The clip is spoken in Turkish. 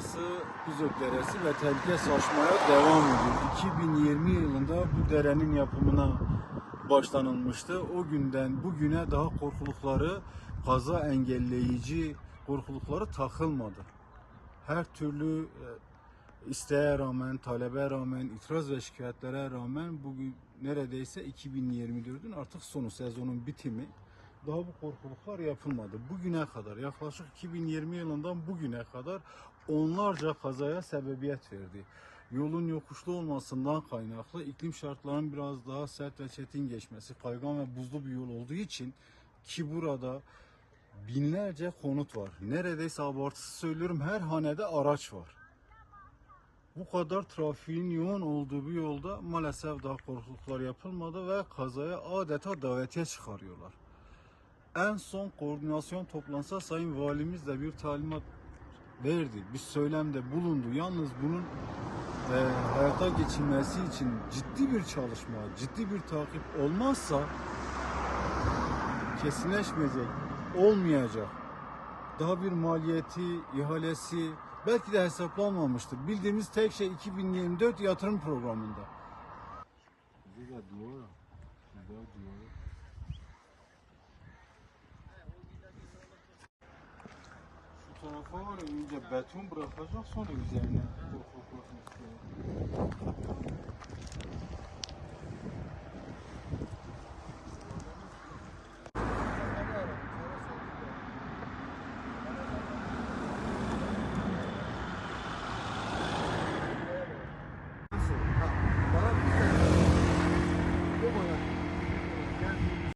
Kuzök Deresi ve tehlike saçmaya devam ediyor. 2020 yılında bu derenin yapımına başlanılmıştı. O günden bugüne daha korkulukları, kaza engelleyici korkulukları takılmadı. Her türlü e, isteğe rağmen, talebe rağmen, itiraz ve şikayetlere rağmen bugün neredeyse 2024'ün artık sonu sezonun bitimi. Daha bu korkuluklar yapılmadı. Bugüne kadar yaklaşık 2020 yılından bugüne kadar onlarca kazaya sebebiyet verdi. Yolun yokuşlu olmasından kaynaklı iklim şartlarının biraz daha sert ve çetin geçmesi, kaygan ve buzlu bir yol olduğu için ki burada binlerce konut var. Neredeyse abartısı söylüyorum her hanede araç var. Bu kadar trafiğin yoğun olduğu bir yolda maalesef daha korkuluklar yapılmadı ve kazaya adeta davetiye çıkarıyorlar. En son koordinasyon toplansa Sayın Valimiz de bir talimat verdi. Bir söylemde bulundu. Yalnız bunun e, hayata geçilmesi için ciddi bir çalışma, ciddi bir takip olmazsa kesinleşmeyecek, olmayacak. Daha bir maliyeti, ihalesi belki de hesaplanmamıştır. Bildiğimiz tek şey 2024 yatırım programında. Güzel diyor. Güzel diyor. Şu tarafa var önce beton bırakacak sonra üzerine yapmak istiyor.